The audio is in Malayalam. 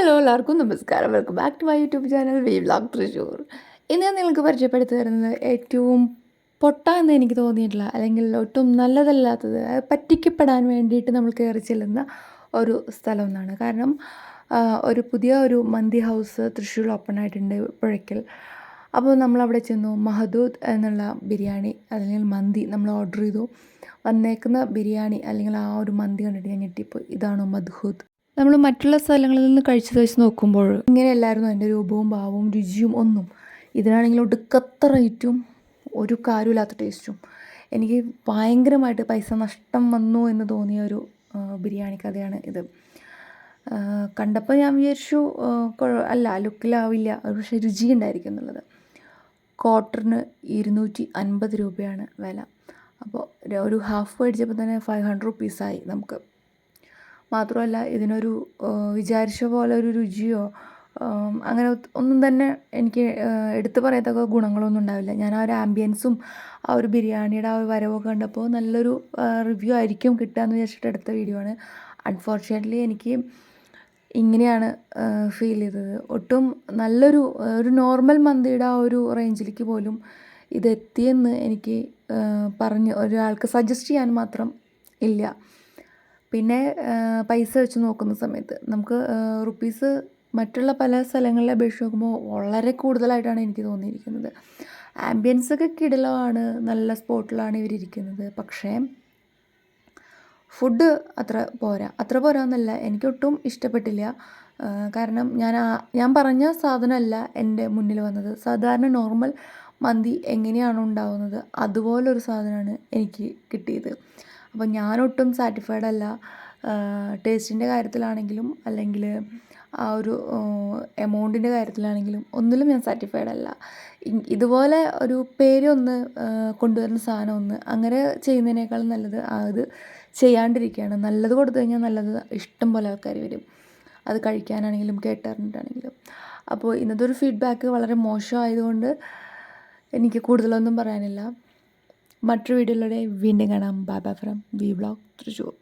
ഹലോ എല്ലാവർക്കും നമസ്കാരം. Welcome back to my YouTube channel V vlog Thrissur ഇന്ന് ഞാൻ നിങ്ങൾക്ക് പരിചയപ്പെടുത്തി തരുന്നത് ഏറ്റവും പൊട്ട എന്ന് എനിക്ക് തോന്നിയിട്ടുള്ള അല്ലെങ്കിൽ ഒട്ടും നല്ലതല്ലാത്തത് പറ്റിക്കപ്പെടാൻ വേണ്ടിയിട്ട് നമ്മൾ കയറി ചെല്ലുന്ന ഒരു സ്ഥലം എന്നാണ്. കാരണം ഒരു പുതിയ ഒരു മന്തി ഹൗസ് തൃശ്ശൂർ ഓപ്പൺ ആയിട്ടുണ്ട് പുഴയ്ക്കൽ. അപ്പോൾ നമ്മൾ അവിടെ ചെന്നു മഹദൂദ് എന്നുള്ള ബിരിയാണി അല്ലെങ്കിൽ മന്തി നമ്മൾ ഓർഡർ ചെയ്തു. വന്നേക്കുന്ന ബിരിയാണി അല്ലെങ്കിൽ ആ ഒരു മന്തി കണ്ടിട്ട് ഞാൻ ഞെട്ടിപ്പോയി. ഇതാണോ മദ്ഹൂദ്. നമ്മൾ മറ്റുള്ള സ്ഥലങ്ങളിൽ നിന്ന് കഴിച്ച് കഴിച്ച് നോക്കുമ്പോൾ ഇങ്ങനെയല്ലായിരുന്നു അതിന്റെ രൂപവും ഭാവവും രുചിയും ഒന്നും. ഇതിനാണെങ്കിൽ ഒടുക്കത്ത റേറ്റും ഒരു കാര്യമില്ലാത്ത ടേസ്റ്റും എനിക്ക് ഭയങ്കരമായിട്ട് പൈസ നഷ്ടം വന്നു എന്ന് തോന്നിയ ഒരു ബിരിയാണി കഥയാണ് ഇത്. കണ്ടപ്പോൾ ഞാൻ വിചാരിച്ചു അല്ല ലുക്കിലാവില്ല പക്ഷേ രുചി ഉണ്ടായിരിക്കും എന്നുള്ളത്. ക്വാർട്ടറിന് ഇരുന്നൂറ്റി അൻപത് രൂപയാണ് വില. അപ്പോൾ ഒരു ഹാഫ് മേടിച്ചപ്പോൾ തന്നെ ഫൈവ് ഹൺഡ്രഡ് റുപ്പീസായി നമുക്ക്. മാത്രമല്ല ഇതിനൊരു വിചാരിച്ച പോലെ ഒരു രുചിയോ അങ്ങനെ ഒന്നും തന്നെ എനിക്ക് എടുത്തു പറയത്തക്ക ഗുണങ്ങളൊന്നും ഉണ്ടാവില്ല. ഞാൻ ആ ഒരു ആംബിയൻസും ആ ഒരു ബിരിയാണിയുടെ ആ ഒരു വരവൊക്കെ കണ്ടപ്പോൾ നല്ലൊരു റിവ്യൂ ആയിരിക്കും കിട്ടുക എന്ന് വിചാരിച്ചിട്ട് എടുത്ത വീഡിയോ ആണ്. അൺഫോർച്ചുനേറ്റ്ലി എനിക്ക് ഇങ്ങനെയാണ് ഫീൽ ചെയ്തത്. ഒട്ടും നല്ലൊരു ഒരു നോർമൽ മന്തിയുടെ ആ ഒരു റേഞ്ചിലേക്ക് പോലും ഇതെത്തിയെന്ന് എനിക്ക് പറഞ്ഞ് ഒരാൾക്ക് സജസ്റ്റ് ചെയ്യാൻ മാത്രം ഇല്ല. പിന്നെ പൈസ വെച്ച് നോക്കുന്ന സമയത്ത് നമുക്ക് റുപ്പീസ് മറ്റുള്ള പല സ്ഥലങ്ങളിലെ അപേക്ഷിച്ച് നോക്കുമ്പോൾ വളരെ കൂടുതലായിട്ടാണ് എനിക്ക് തോന്നിയിരിക്കുന്നത്. ആംബിയൻസ് ഒക്കെ കിടിലമാണ് നല്ല സ്പോട്ടിലാണ് ഇവരിയ്ക്കുന്നത് പക്ഷേ ഫുഡ് അത്ര പോരാ. അത്ര പോരാ എന്നല്ല എനിക്കൊട്ടും ഇഷ്ടപ്പെട്ടില്ല. കാരണം ഞാൻ ഞാൻ പറഞ്ഞ സാധനമല്ല എന്റെ മുന്നിൽ വന്നത്. സാധാരണ നോർമൽ മന്തി എങ്ങനെയാണോ ഉണ്ടാവുന്നത് അതുപോലൊരു സാധനമാണ് എനിക്ക് കിട്ടിയത്. അപ്പോൾ ഞാനൊട്ടും സാറ്റിസ്ഫൈഡ് അല്ല. ടേസ്റ്റിന്റെ കാര്യത്തിലാണെങ്കിലും അല്ലെങ്കിൽ ആ ഒരു എമൗണ്ടിന്റെ കാര്യത്തിലാണെങ്കിലും ഒന്നിലും ഞാൻ സാറ്റിസ്ഫൈഡ് അല്ല. ഇതുപോലെ ഒരു പേര് ഒന്ന് കൊണ്ടുവരുന്ന സാധനം ഒന്ന് അങ്ങനെ ചെയ്യുന്നതിനേക്കാൾ നല്ലത് അത് ചെയ്യാണ്ടിരിക്കുകയാണ്. നല്ലത് കൊടുത്തു കഴിഞ്ഞാൽ നല്ലത് ഇഷ്ടം പോലെ ആൾക്കാർ വരും. അത് കഴിക്കാനാണെങ്കിലും കേട്ടറിഞ്ഞിട്ടാണെങ്കിലും. അപ്പോൾ ഇന്നത്തെ ഒരു ഫീഡ്ബാക്ക് വളരെ മോശമായതുകൊണ്ട് എനിക്ക് കൂടുതലൊന്നും പറയാനില്ല. മറ്റൊരു വീഡിയോയിലൂടെ വീണ്ടും കാണാം. Baba from V blog Thrissur